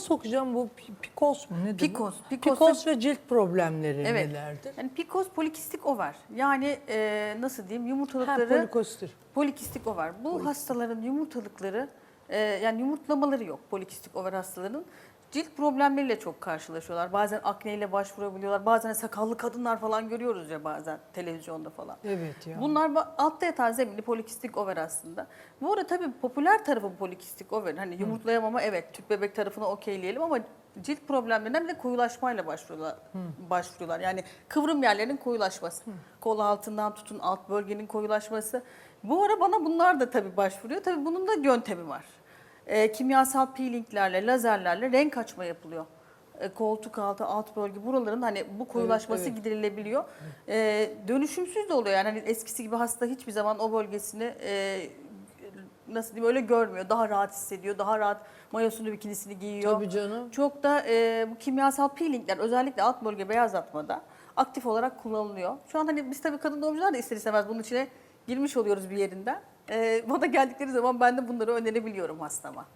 sokacağım bu pi- pikos mu nedir? bu? Pikos, pikos Pikos ve cilt problemleri Evet. nelerdir? Yani pikoz polikistik over. Yani e, nasıl diyeyim Ha, yumurtalıkları polikostir. polikistik over. Bu hastaların yumurtalıkları e, yani yumurtlamaları yok polikistik over hastaların. Cilt problemleriyle çok karşılaşıyorlar. Bazen akneyle başvurabiliyorlar. Bazen sakallı kadınlar falan görüyoruz ya bazen televizyonda falan. Evet ya. Bunlar altta yatan zeminli polikistik over aslında. Bu arada tabii popüler tarafı polikistik over. Hani yumurtlayamama evet tüp bebek tarafına okeyleyelim ama cilt problemlerinden de koyulaşmayla başvuruyorlar. başvuruyorlar. Yani kıvrım yerlerinin koyulaşması. Kol altından tutun alt bölgenin koyulaşması. Bu ara bana bunlar da tabii başvuruyor. Tabii bunun da yöntemi var. Ee, kimyasal peelinglerle, lazerlerle renk açma yapılıyor. Ee, koltuk altı, alt bölge buraların hani bu koyulaşması evet. giderilebiliyor. Ee, dönüşümsüz de oluyor yani hani eskisi gibi hasta hiçbir zaman o bölgesini e, nasıl diyeyim öyle görmüyor. Daha rahat hissediyor, daha rahat mayosunu bikinisini giyiyor. Tabii canım. Çok da e, bu kimyasal peelingler özellikle alt bölge beyazlatmada aktif olarak kullanılıyor. Şu an hani biz tabii kadın doğumcular da ister istemez bunun içine girmiş oluyoruz bir yerinden. E, bana geldikleri zaman ben de bunları önerebiliyorum hastama.